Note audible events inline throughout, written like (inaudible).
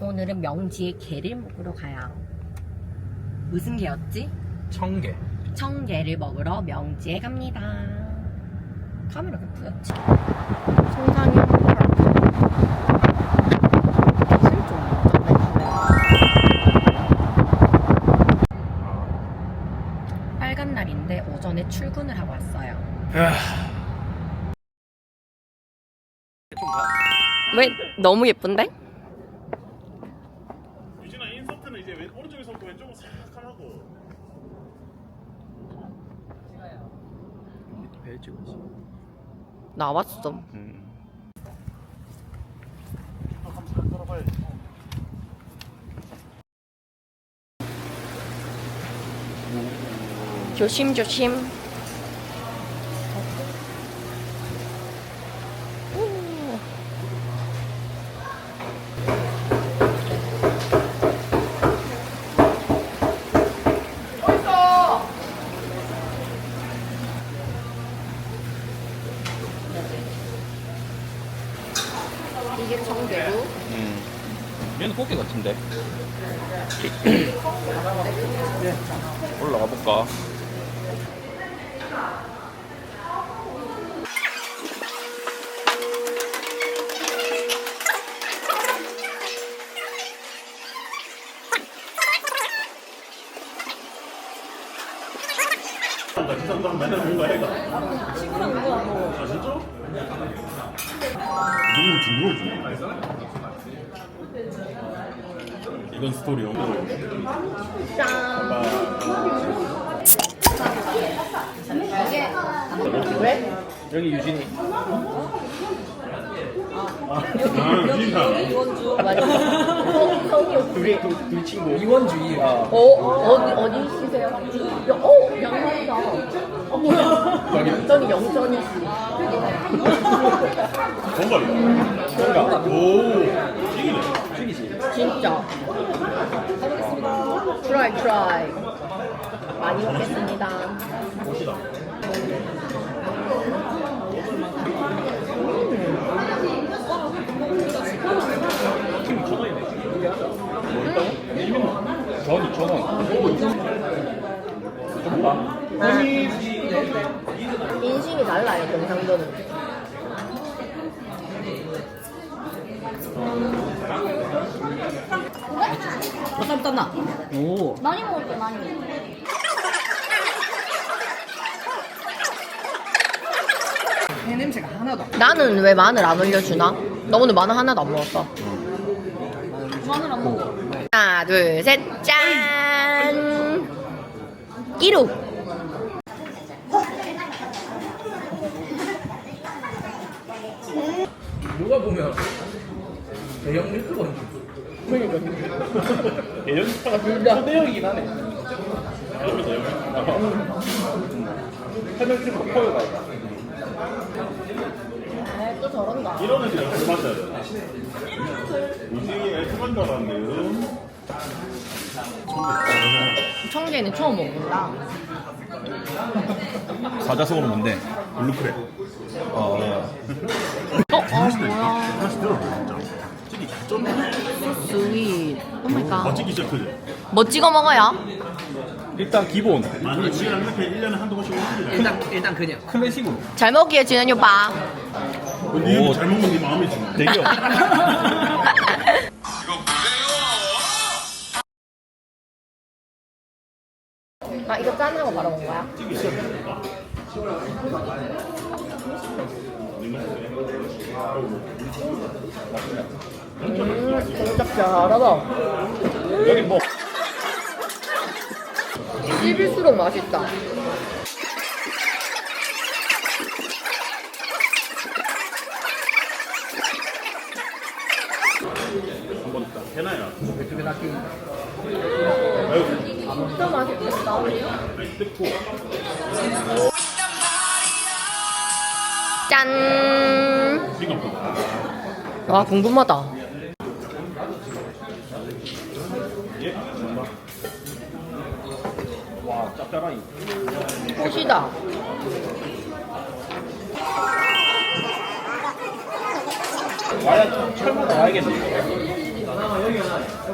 오늘은 명지에 게를 먹으러 가요. 무슨 게였지? 청개. 청게를 먹으러 명지에 갑니다. 카메라 왜 뿌였지? 송상이 빨간 날인데 오전에 출근을 하고 왔어요. 왜 너무 예쁜데? 유진아 인서트는 이제 왼, 오른쪽에 서고 왼쪽으로 싹 하라고 배 찍었어. 나왔어. 음. 조심 조심. 오. 이게 청개구. 음. 얘는 꽃게 같은데. (coughs) 올라가 볼까? 나 진짜 너 맨날 뭔가 해가 친구랑 누가 아 진짜? 누구 중국어 중 이건 스토리요 왜? 여기 유진이. 아 유진아 둘이 둘, 둘 친구. 이원주의. 아. 어, 어디, 어디시세요? 야, 어, 양말이다. 어, 뭐야. 저기 영전이 씨. 정답이다 뭔가. 오 찌기네 죽이지. 진짜. 트라이, 트라이. 많이 먹겠습니다. 멋이다 팀 천원이네. 뭐 있다고? 전 2천 원. 좀 봐. 인심이 달라요, 경상도는. 땀 땀나. 오. 많이 먹을게 많이 배 냄새가 하나도 안 나는 왜 마늘 안 올려주나? 너 오늘 마늘 하나도 안 먹었어. 마늘 안 먹어 하나, 둘, 셋, 짠! 끼룩! 누가 보면 대형 유튜버인 줄. 예전차가 초대형이긴 하네. 여기서 여기 설명 찍고 코요가 또 저런다. 이런 애들이 잘 맞아야 돼 유진이가 이렇게 만들었는데요 청개는 처음 먹는다. 사자성어는 뭔데? 블루크랩 어. 어, 어, 뭐야. 다시 들어봐 진짜 찌기 스윗. 오 마이 갓. 멋지기 시작하지 뭐 찍어 먹어요? 일단 기본 아니 지금 이렇게 1년에 한두 번씩 오지 일단 일단 그냥. 클래식으로. 잘 먹기에 지는 오빠. 니는 잘 먹는 네 마음이 지네 대기업. (laughs) 아, 이거 짠하고 바로 먹은 거야? 음, 진짜 잘하다. 여기 뭐 씹을수록 맛있다. 한번 있다 해놔야 왼쪽에 낚인 아유 진짜 맛있겠다. 뜯고 짠! 와, 궁금하다. 와 짭짤하니. 꽃이다. 와야 철마다 와야겠네.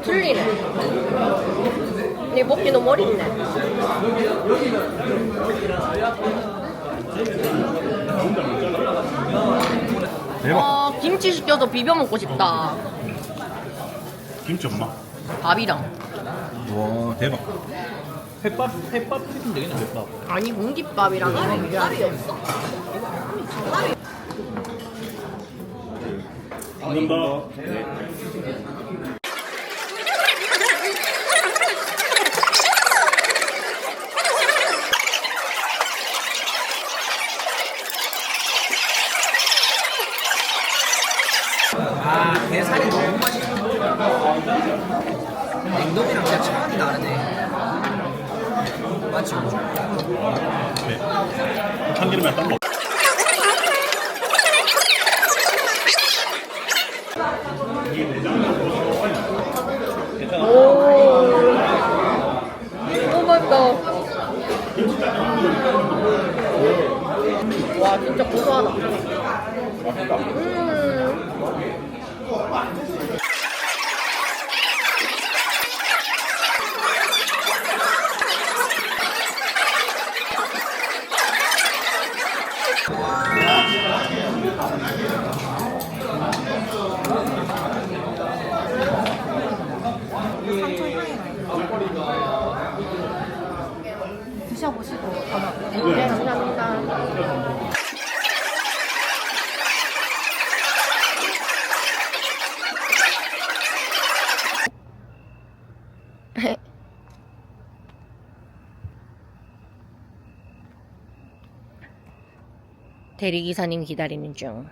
틀리네. 내 먹기 너무 어렵네. 대박. 아, 김치 시켜서 비벼 먹고 싶다. 김치 엄마. 밥이랑. 와 대박. 햇밥 햇밥 시키면 되겠네 햇밥. 아니, 공깃밥이랑 비벼야 돼. 먹는다. 아, 게살이 너무 맛있어. 냉동이랑 진짜 차원이 다르네. 맞지? 네. 참기름에 딱 먹. 너무 맛있다. 와, 진짜 고소하다. 음. 드셔보시고 네, 감사합니다. (laughs) 대리기사님 기다리는 중.